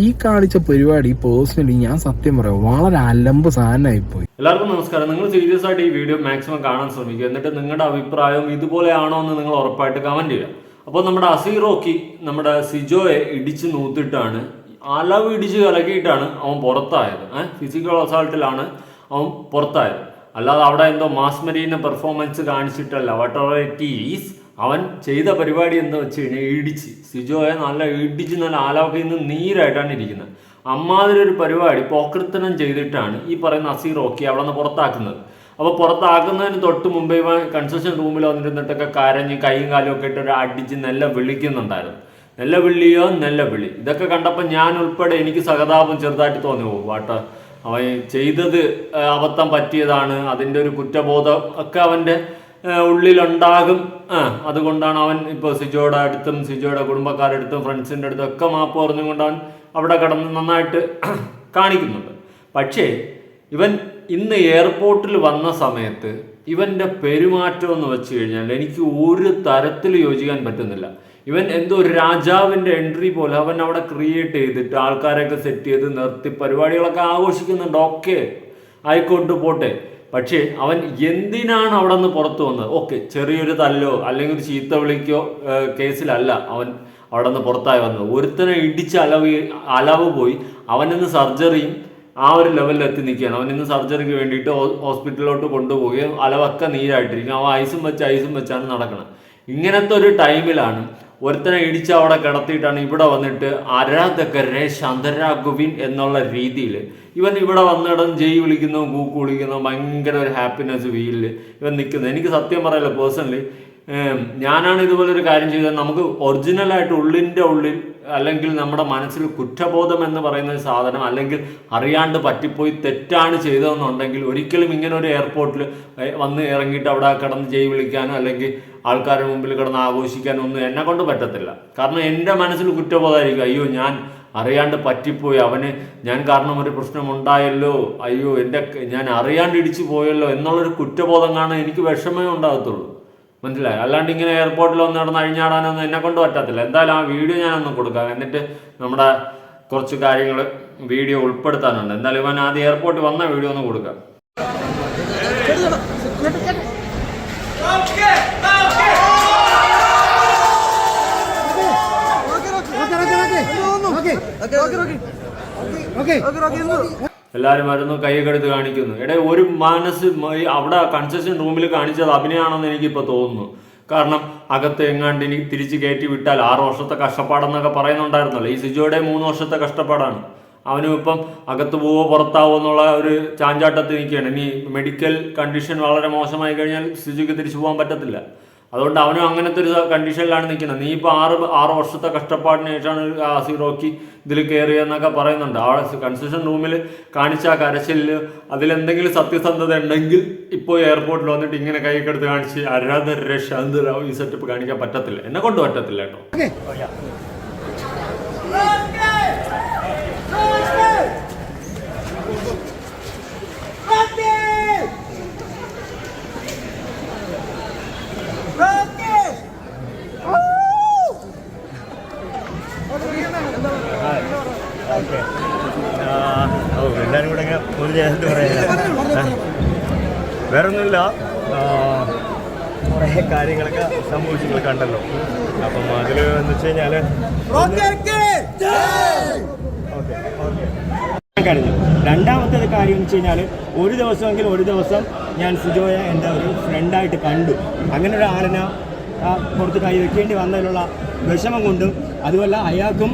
ഈ കാണിച്ച പരിപാടി പേഴ്സണലി ഞാൻ സത്യം പറയാം വളരെ അലമ്പ് സാധനമായി പോയി എല്ലാവർക്കും നമസ്കാരം. നിങ്ങൾ സീരിയസ് ആയിട്ട് ഈ വീഡിയോ മാക്സിമം കാണാൻ ശ്രമിക്കുക. എന്നിട്ട് നിങ്ങളുടെ അഭിപ്രായം ഇതുപോലെയാണോ എന്ന് നിങ്ങൾ ഉറപ്പായിട്ട് കമന്റ് ചെയ്യുക. അപ്പോൾ നമ്മുടെ അസീറോക്കി നമ്മുടെ സിജോയെ ഇടിച്ചു നൂത്തിട്ടാണ് അലവ് ഇടിച്ച് കലക്കിയിട്ടാണ് അവൻ പുറത്തായത്. ഏഹ് ഫിസിക്കൽ അസാൾട്ടിലാണ് അവൻ പുറത്തായത്. അല്ലാതെ അവിടെ എന്തോ മാസ്മരീന പെർഫോമൻസ് കാണിച്ചിട്ടല്ല. വട്ട് എവർ ഇറ്റ് ഈസ് അവൻ ചെയ്ത പരിപാടി എന്താ വെച്ച് കഴിഞ്ഞാൽ ഇടിച്ച്. സിജോയെ നല്ല ഇടിച്ച് നല്ല ആലോകയിൽ നിന്ന് നീരായിട്ടാണ് ഇരിക്കുന്നത്. അമ്മാതിരി ഒരു പരിപാടി പോക്കൃത്തനം ചെയ്തിട്ടാണ് ഈ പറയുന്ന അസീർ ഓക്കി അവിടെ നിന്ന് പുറത്താക്കുന്നത്. അപ്പോൾ പുറത്താക്കുന്നതിന് തൊട്ട് മുമ്പേ ഇവൻ കൺസ്ട്രക്ഷൻ റൂമിൽ വന്നിരുന്നിട്ടൊക്കെ കരഞ്ഞ് കൈയും കാലും ഒക്കെ ഇട്ട് ഒരു അടിച്ച് നെല്ല വിളിക്കുന്നുണ്ടായിരുന്നു. നെല്ല വിളിയോ നെല്ല വിളി. ഇതൊക്കെ കണ്ടപ്പോൾ ഞാൻ ഉൾപ്പെടെ എനിക്ക് സഹതാപം ചെറുതായിട്ട് തോന്നി. പോകും വാട്ട. അവൻ ചെയ്തത് അബദ്ധം പറ്റിയതാണ്. അതിന്റെ ഒരു കുറ്റബോധം ഒക്കെ അവന്റെ ഉള്ളിലുണ്ടാകും. ആ അതുകൊണ്ടാണ് അവൻ ഇപ്പോൾ സിജോയുടെ അടുത്തും സിജോയുടെ കുടുംബക്കാരുടെ അടുത്തും ഫ്രണ്ട്സിന്റെ അടുത്തും ഒക്കെ മാപ്പ് പറഞ്ഞുകൊണ്ട് അവൻ അവിടെ കടന്ന് നന്നായിട്ട് കാണിക്കുന്നുണ്ട്. പക്ഷേ ഇവൻ ഇന്ന് എയർപോർട്ടിൽ വന്ന സമയത്ത് ഇവന്റെ പെരുമാറ്റം എന്ന് വെച്ച് കഴിഞ്ഞാൽ എനിക്ക് ഒരു തരത്തിൽ യോജിക്കാൻ പറ്റുന്നില്ല. ഇവൻ എന്തോ ഒരു രാജാവിന്റെ എൻട്രി പോലെ അവൻ അവിടെ ക്രിയേറ്റ് ചെയ്തിട്ട് ആൾക്കാരെയൊക്കെ സെറ്റ് ചെയ്ത് നിർത്തി പരിപാടികളൊക്കെ ആഘോഷിക്കുന്നുണ്ട്. ഓക്കെ ആയിക്കോട്ട് പോട്ടെ. പക്ഷേ അവൻ എന്തിനാണ് അവിടെ നിന്ന് പുറത്തു വന്നത്? ഓക്കെ ചെറിയൊരു തല്ലോ അല്ലെങ്കിൽ ഒരു ചീത്ത വിളിക്കോ കേസിലല്ല അവൻ അവിടെ നിന്ന് പുറത്തായി വന്നത്. ഒരുത്തനെ ഇടിച്ച് അലവ് അലവ് പോയി അവനിന്ന് സർജറിയും ആ ഒരു ലെവലിൽ എത്തി നിൽക്കുകയാണ്. അവൻ ഇന്ന് സർജറിക്ക് വേണ്ടിയിട്ട് ഹോസ്പിറ്റലിലോട്ട് കൊണ്ടുപോവുകയും അലവൊക്കെ നീരായിട്ടിരിക്കും. അവൻ ഐസും വെച്ച് ഐസും വെച്ചാണ് നടക്കുന്നത് ഇങ്ങനത്തെ ഒരു ടൈമിലാണ് ഒരുത്തനെ ഇടിച്ച് അവിടെ കിടത്തിയിട്ടാണ് ഇവിടെ വന്നിട്ട് അരാധകരെ ശന്തരാഗുവിൻ എന്നുള്ള രീതിയിൽ ഇവൻ ഇവിടെ വന്നിടം ജയ് വിളിക്കുന്നു കൂക്ക് വിളിക്കുന്നു ഭയങ്കര ഒരു ഹാപ്പിനെസ് ഫീലിൽ ഇവൻ നിൽക്കുന്നത് എനിക്ക് സത്യം പറയല്ല പേഴ്സണലി ഞാനാണ് ഇതുപോലെ ഒരു കാര്യം ചെയ്തത്. നമുക്ക് ഒറിജിനലായിട്ട് ഉള്ളിന്റെ ഉള്ളിൽ അല്ലെങ്കിൽ നമ്മുടെ മനസ്സിൽ കുറ്റബോധം എന്ന് പറയുന്ന ഒരു സാധനം അല്ലെങ്കിൽ അറിയാണ്ട് പറ്റിപ്പോയി തെറ്റാണ് ചെയ്തതെന്നുണ്ടെങ്കിൽ ഒരിക്കലും ഇങ്ങനെ ഒരു എയർപോർട്ടിൽ വന്ന് ഇറങ്ങിയിട്ട് അവിടെ കിടന്ന് ജയ് വിളിക്കാനോ അല്ലെങ്കിൽ ആൾക്കാരുടെ മുമ്പിൽ കിടന്ന് ആഘോഷിക്കാനോ ഒന്നും എന്നെ കൊണ്ട് പറ്റത്തില്ല. കാരണം എന്റെ മനസ്സിൽ കുറ്റബോധമായിരിക്കും അയ്യോ ഞാൻ അറിയാണ്ട് പറ്റിപ്പോയി. അവന് ഞാൻ കാരണം ഒരു പ്രശ്നമുണ്ടായല്ലോ അയ്യോ എന്റെ ഞാൻ അറിയാണ്ട് ഇടിച്ചു പോയല്ലോ എന്നുള്ളൊരു കുറ്റബോധം കാണാൻ എനിക്ക് വിഷമേ ഉണ്ടാകത്തുള്ളൂ. മനസ്സിലായി? അല്ലാണ്ട് ഇങ്ങനെ എയർപോർട്ടിൽ ഒന്ന് നടന്ന് അഴിഞ്ഞാടാനൊന്നും എന്നെ കൊണ്ട് പറ്റത്തില്ല. എന്തായാലും ആ വീഡിയോ ഞാനൊന്ന് കൊടുക്കാം. എന്നിട്ട് നമ്മുടെ കുറച്ച് കാര്യങ്ങൾ വീഡിയോ ഉൾപ്പെടുത്താനുണ്ട്. എന്തായാലും ഇവൻ ആദ്യം എയർപോർട്ടിൽ വന്ന വീഡിയോ ഒന്ന് കൊടുക്കാം. എല്ലാവരും വരുന്നു കൈയൊക്കെ എടുത്ത് കാണിക്കുന്നു. എടേ ഒരു മനസ്സ് അവിടെ കൺസെഷൻ റൂമിൽ കാണിച്ചത് അഭിനയമാണെന്ന് എനിക്കിപ്പോൾ തോന്നുന്നു. കാരണം അകത്ത് എങ്ങാണ്ട് ഇനി തിരിച്ചു കയറ്റി വിട്ടാൽ ആറ് വർഷത്തെ കഷ്ടപ്പാടെന്നൊക്കെ പറയുന്നുണ്ടായിരുന്നല്ലോ. ഈ സിജോയുടെ മൂന്ന് വർഷത്തെ കഷ്ടപ്പാടാണ്. അവനും ഇപ്പം അകത്ത് പോവോ പുറത്താവോ എന്നുള്ള ഒരു ചാഞ്ചാട്ടത്തിൽ നിൽക്കുകയാണ്. ഇനി മെഡിക്കൽ കണ്ടീഷൻ വളരെ മോശമായി കഴിഞ്ഞാൽ സിജുക്ക് തിരിച്ചു പോകാൻ പറ്റത്തില്ല. അതുകൊണ്ട് അവനും അങ്ങനത്തെ ഒരു കണ്ടീഷനിലാണ് നിൽക്കുന്നത്. നീ ഇപ്പോൾ ആറ് ആറ് വർഷത്തെ കഷ്ടപ്പാടിന് ശേഷമാണ് ആ സീറോക്ക് ഇതിൽ കയറിയെന്നൊക്കെ പറയുന്നുണ്ട്. ആ കൺസ്ട്രക്ഷൻ റൂമിൽ കാണിച്ച ആ കരച്ചിലിൽ അതിലെന്തെങ്കിലും സത്യസന്ധത ഉണ്ടെങ്കിൽ ഇപ്പോൾ എയർപോർട്ടിൽ വന്നിട്ട് ഇങ്ങനെ കൈക്കെടുത്ത് കാണിച്ച് അരാധര ശാന്തരാവ് ഈ സെറ്റപ്പ് കാണിക്കാൻ പറ്റത്തില്ല. എന്നെ കൊണ്ട് പറ്റത്തില്ല കേട്ടോ ഓക്കെ ഓ എല്ലാവരും കൂടെ ഇങ്ങനെ ഒരു ചേർത്ത് പറയാ വേറെ ഒന്നുമില്ല കുറേ കാര്യങ്ങളൊക്കെ സംഭവിച്ചു കണ്ടല്ലോ. അപ്പം അതിൽ എന്ന് വെച്ച് കഴിഞ്ഞാൽ കഴിഞ്ഞു രണ്ടാമത്തെ കാര്യം എന്ന് വെച്ച് കഴിഞ്ഞാൽ ഒരു ദിവസമെങ്കിലും ഒരു ദിവസം ഞാൻ സുജോയ എന്റെ ഒരു ഫ്രണ്ടായിട്ട് കണ്ടു. അങ്ങനെ ഒരു ആ, പുറത്ത് കൈ വെക്കേണ്ടി വന്നതിലുള്ള വിഷമം കൊണ്ടും അതുമല്ല അയാൾക്കും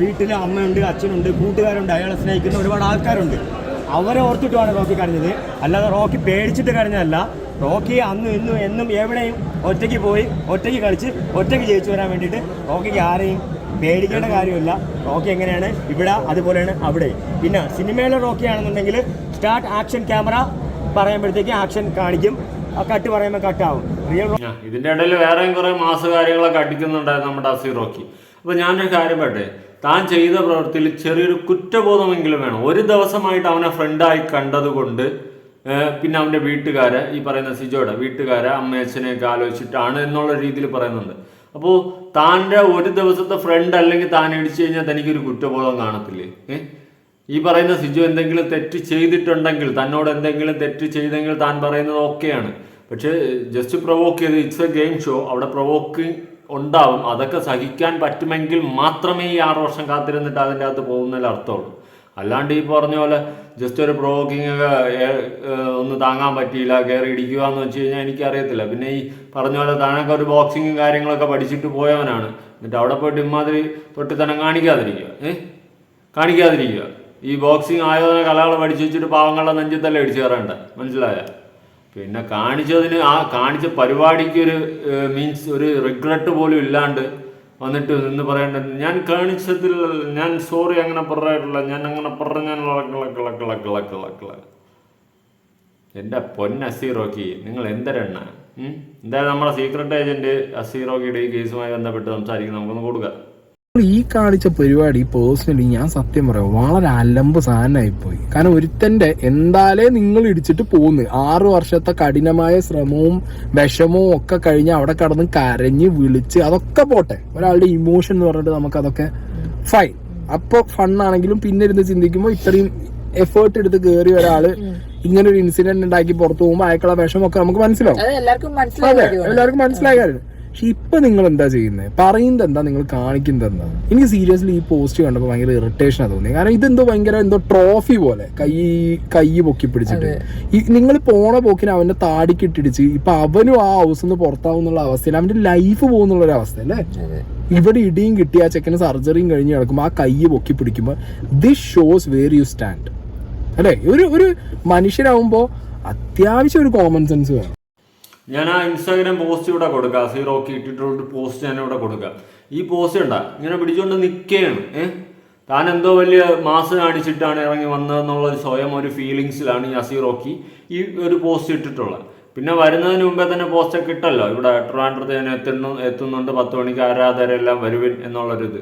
വീട്ടിൽ അമ്മയുണ്ട് അച്ഛനുണ്ട് കൂട്ടുകാരുണ്ട് അയാളെ സ്നേഹിക്കുന്ന ഒരുപാട് ആൾക്കാരുണ്ട്. അവരെ ഓർത്തിട്ടുമാണ് റോക്കി കരഞ്ഞത്. അല്ലാതെ റോക്കി പേടിച്ചിട്ട് കരഞ്ഞതല്ല. റോക്കി അന്നും ഇന്നും എന്നും എവിടെയും ഒറ്റയ്ക്ക് പോയി ഒറ്റയ്ക്ക് കളിച്ച് ഒറ്റയ്ക്ക് ജയിച്ചു വരാൻ വേണ്ടിയിട്ട് റോക്കിക്ക് ആരെയും പേടിക്കേണ്ട കാര്യമില്ല. റോക്കി എങ്ങനെയാണ്? ഇവിടെ അതുപോലെയാണ് അവിടെ. പിന്നെ സിനിമയിലെ റോക്കി ആണെന്നുണ്ടെങ്കിൽ സ്റ്റാർട്ട് ആക്ഷൻ ക്യാമറ പറയുമ്പോഴത്തേക്ക് ആക്ഷൻ കാണിക്കും. കട്ട് പറയുമ്പോൾ കട്ടാവും റിയൽ ഇതിന്റെ ഇതിന്റെ ഇടയിൽ വേറെയും കുറേ മാസ കാര്യങ്ങളൊക്കെ അടിക്കുന്നുണ്ടായിരുന്നു നമ്മുടെ അസീറോക്കി അപ്പോൾ ഞാനൊരു കാര്യം പറട്ടെ താൻ ചെയ്ത പ്രവൃത്തിയിൽ ചെറിയൊരു കുറ്റബോധമെങ്കിലും വേണം. ഒരു ദിവസമായിട്ട് അവനെ ഫ്രണ്ടായി കണ്ടതുകൊണ്ട് പിന്നെ അവന്റെ വീട്ടുകാരെ ഈ പറയുന്ന സിജോയുടെ വീട്ടുകാരെ അമ്മയച്ഛനെയൊക്കെ ആലോചിച്ചിട്ടാണ് എന്നുള്ള രീതിയിൽ പറയുന്നുണ്ട്. അപ്പോൾ താന്റെ ഒരു ദിവസത്തെ ഫ്രണ്ട് അല്ലെങ്കിൽ താൻ ഇടിച്ചു കഴിഞ്ഞാൽ തനിക്കൊരു കുറ്റബോധം കാണത്തില്ലേ? ഈ പറയുന്ന സിജു എന്തെങ്കിലും തെറ്റ് ചെയ്തിട്ടുണ്ടെങ്കിൽ തന്നോട് എന്തെങ്കിലും തെറ്റ് ചെയ്തെങ്കിൽ താൻ പറയുന്നത് ഓക്കെയാണ്. പക്ഷേ ജസ്റ്റ് പ്രൊവോക്ക് ചെയ്ത് ഇറ്റ്സ് എ ഗെയിം ഷോ അവിടെ പ്രൊവോക്കിംഗ് ഉണ്ടാവും. അതൊക്കെ സഹിക്കാൻ പറ്റുമെങ്കിൽ മാത്രമേ ഈ ആറ് വർഷം കാത്തിരുന്നിട്ട് അതിന്റെ അകത്ത് പോകുന്നതിൽ അർത്ഥമുള്ളൂ. അല്ലാണ്ട് ഈ പറഞ്ഞ പോലെ ജസ്റ്റ് ഒരു പ്രോക്കിങ് ഒന്ന് താങ്ങാൻ പറ്റിയില്ല കയറി ഇടിക്കുക എന്ന് വെച്ച് കഴിഞ്ഞാൽ എനിക്കറിയത്തില്ല. പിന്നെ ഈ പറഞ്ഞ പോലെ താനൊക്കെ ഒരു ബോക്സിങ്ങും കാര്യങ്ങളൊക്കെ പഠിച്ചിട്ട് പോയവനാണ്. എന്നിട്ട് അവിടെ പോയിട്ട് ഇമാതിരി തൊട്ടിത്തനം കാണിക്കാതിരിക്കുക ഏ? കാണിക്കാതിരിക്കുക. ഈ ബോക്സിങ് ആയോധന കലകൾ പഠിച്ചു വെച്ചിട്ട് പാവങ്ങളുടെ നെഞ്ചത്തല്ലേ ഇടിച്ചു കയറേണ്ട മനസ്സിലായ? പിന്നെ കാണിച്ചതിന് ആ കാണിച്ച പരിപാടിക്ക് ഒരു മീൻസ് ഒരു റിഗ്രറ്റ് പോലും ഇല്ലാണ്ട് വന്നിട്ട് നിന്ന് പറയേണ്ട ഞാൻ കാണിച്ചതിൽ ഞാൻ സോറി അങ്ങനെ പറയാറില്ല ഞാൻ അങ്ങനെ പറഞ്ഞാൽ എന്റെ പൊന്ന അസീറോക്കി നിങ്ങൾ എന്തരെണ്ണ? എന്തായാലും നമ്മുടെ സീക്രട്ട് ഏജന്റ് അസീറോക്കിയുടെ ഈ കേസുമായി ബന്ധപ്പെട്ട് സംസാരിക്കുന്നത് നമുക്കൊന്ന് കൊടുക്കാം. ഈ കാണിച്ച പരിപാടി പേഴ്സണലി ഞാൻ സത്യം പറയാം വളരെ അലമ്പ് സാധനമായി പോയി കാരണം ഒരുത്തന്റെ എന്താലേ നിങ്ങൾ ഇടിച്ചിട്ട് പോന്ന്. ആറു വർഷത്തെ കഠിനമായ ശ്രമവും വിഷമവും ഒക്കെ കഴിഞ്ഞ് അവിടെ കടന്ന് കരഞ്ഞ് വിളിച്ച് അതൊക്കെ പോട്ടെ. ഒരാളുടെ ഇമോഷൻ എന്ന് പറഞ്ഞിട്ട് നമുക്ക് അതൊക്കെ ഫൈൻ അപ്പൊ ഫണ്ണാണെങ്കിലും പിന്നെ ഇരുന്ന് ചിന്തിക്കുമ്പോൾ ഇത്രയും എഫേർട്ട് എടുത്ത് കയറി ഒരാൾ ഇങ്ങനെ ഒരു ഇൻസിഡന്റ് ഉണ്ടാക്കി പുറത്തു പോകുമ്പോൾ അയക്കുള്ള വിഷമൊക്കെ നമുക്ക് മനസ്സിലാവും. എല്ലാവർക്കും മനസ്സിലായി കാര്യം പക്ഷെ ഇപ്പൊ നിങ്ങൾ എന്താ ചെയ്യുന്നത് പറയുന്നത് എന്താ നിങ്ങൾ കാണിക്കുന്നത് എന്താ എനിക്ക് സീരിയസ്ലി ഈ പോസ്റ്റ് കണ്ടപ്പോൾ ഭയങ്കര ഇറിറ്റേഷൻ തോന്നിയത് കാരണം ഇതെന്തോ ഭയങ്കര എന്തോ ട്രോഫി പോലെ കൈ കൈ പൊക്കി പിടിച്ചിട്ട്. ഈ നിങ്ങൾ പോണ പോക്കിന് അവന്റെ താടിക്കിട്ടിടിച്ച് ഇപ്പൊ അവനും ആ ഹൗസ് നിന്ന് പുറത്താവുന്നുള്ള അവസ്ഥയിൽ അവന്റെ ലൈഫ് പോകുന്നുള്ളൊരു അവസ്ഥ അല്ലേ? ഇവിടെ ഇടിയും കിട്ടി ആ ചെക്കന് സർജറിയും കഴിഞ്ഞ് കിടക്കുമ്പോൾ ആ കൈ പൊക്കി പിടിക്കുമ്പോൾ this shows where you stand അല്ലേ? ഒരു ഒരു മനുഷ്യരാകുമ്പോൾ അത്യാവശ്യം ഒരു കോമൺ സെൻസ് വേണം. ഞാൻ ആ ഇൻസ്റ്റാഗ്രാം പോസ്റ്റ് ഇവിടെ കൊടുക്കാം. സീറോക്ക് ഇട്ടിട്ടുള്ള പോസ്റ്റ് ഞാൻ ഇവിടെ കൊടുക്കുക ഈ പോസ്റ്റ് ഉണ്ടാ ഇങ്ങനെ പിടിച്ചുകൊണ്ട് നിൽക്കുകയാണ് ഏഹ് താൻ എന്തോ വലിയ മാസ് കാണിച്ചിട്ടാണ് ഇറങ്ങി വന്നതെന്നുള്ള സ്വയം ഒരു ഫീലിങ്സിലാണ് ഈ അസീറോക്കി ഈ ഒരു പോസ്റ്റ് ഇട്ടിട്ടുള്ളത്. പിന്നെ വരുന്നതിന് മുമ്പേ തന്നെ പോസ്റ്റൊക്കെ ഇട്ടല്ലോ. ഇവിടെ ട്രിവാൻഡ്രത്ത് ഞാൻ എത്തുന്നു എത്തുന്നുണ്ട്. പത്ത് മണിക്ക് ആരാധകരെല്ലാം വരുവിൻ എന്നുള്ളൊരിത്.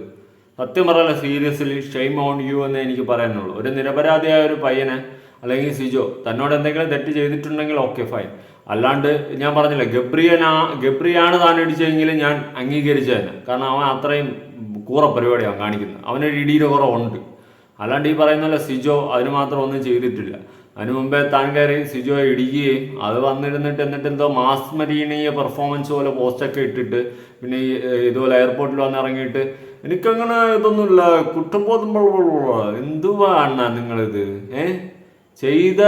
സത്യം പറയാനുള്ള സീരിയസ്ലി ഷെയിം ഓൺ യു എന്ന് എനിക്ക് പറയാനുള്ളൂ. ഒരു നിരപരാധിയായ ഒരു പയ്യനെ അല്ലെങ്കിൽ സിജോ തന്നോട് എന്തെങ്കിലും തെറ്റ് ചെയ്തിട്ടുണ്ടെങ്കിൽ ഓക്കെ ഫൈൻ അല്ലാണ്ട് ഞാൻ പറഞ്ഞില്ല ഗബ്രിയനാ ഗബ്രിയാണ് താൻ ഇടിച്ചെങ്കിൽ ഞാൻ അംഗീകരിച്ചതന്നെ കാരണം അവൻ അത്രയും കൂറ പരിപാടിയാണ് കാണിക്കുന്നത്. അവനൊരു ഇടിയുടെ കുറവുണ്ട് അല്ലാണ്ട് ഈ പറയുന്ന സിജോ അതിന് മാത്രം ഒന്നും ചെയ്തിട്ടില്ല. അതിനു മുമ്പേ താൻ കയറി സിജോയെ ഇടിക്കുകയും അത് വന്നിരുന്നിട്ട് എന്നിട്ട് എന്തോ മാസ് മരീനീയ പെർഫോമൻസ് പോലെ പോസ്റ്റൊക്കെ ഇട്ടിട്ട് പിന്നെ ഈ ഇതുപോലെ എയർപോർട്ടിൽ വന്ന് ഇറങ്ങിയിട്ട് എനിക്കങ്ങനെ ഇതൊന്നുമില്ല കുറ്റബോധം എന്തുവാ എന്തുവാണ് നിങ്ങളിത്? ഏ? ചെയ്ത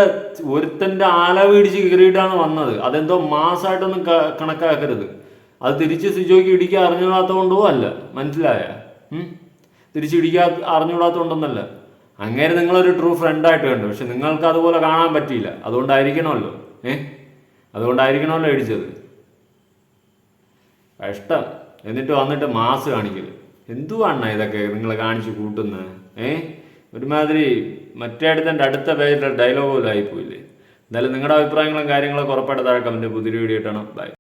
ഒരുത്തന്റെ ആലവ് ഇടിച്ച് കീറിയിട്ടാണ് വന്നത്. അതെന്തോ മാസമായിട്ടൊന്നും കണക്കാക്കരുത്. അത് തിരിച്ച് സിജോയ്ക്ക് ഇടിക്കാൻ അറിഞ്ഞൂടാത്തതുകൊണ്ടോ അല്ല മനസ്സിലായ തിരിച്ച് ഇടിക്കാൻ അറിഞ്ഞൂടാത്തതുകൊണ്ടൊന്നല്ല അങ്ങനെ നിങ്ങളൊരു ട്രൂ ഫ്രണ്ടായിട്ട് കണ്ടു. പക്ഷെ നിങ്ങൾക്ക് അതുപോലെ കാണാൻ പറ്റിയില്ല. അതുകൊണ്ടായിരിക്കണമല്ലോ. ഏ? അതുകൊണ്ടായിരിക്കണമല്ലോ ഇടിച്ചത്. കഷ്ടം. എന്നിട്ട് വന്നിട്ട് മാസ് കാണിക്കൽ. എന്തുവാണ് ഇതൊക്കെ നിങ്ങൾ കാണിച്ച് കൂട്ടുന്നത്? ഏ? ഒരുമാതിരി മറ്റേ അടുത്തന്റെ അടുത്ത പേജിലെ ഡയലോഗ് പോലും ആയിപ്പോയില്ലേ? എന്തായാലും നിങ്ങളുടെ അഭിപ്രായങ്ങളും കാര്യങ്ങളൊക്കെ ഉറപ്പായിട്ട് താഴെ കമന്റ് പുതിയ വീഡിയോ ഇട്ടണം ബൈ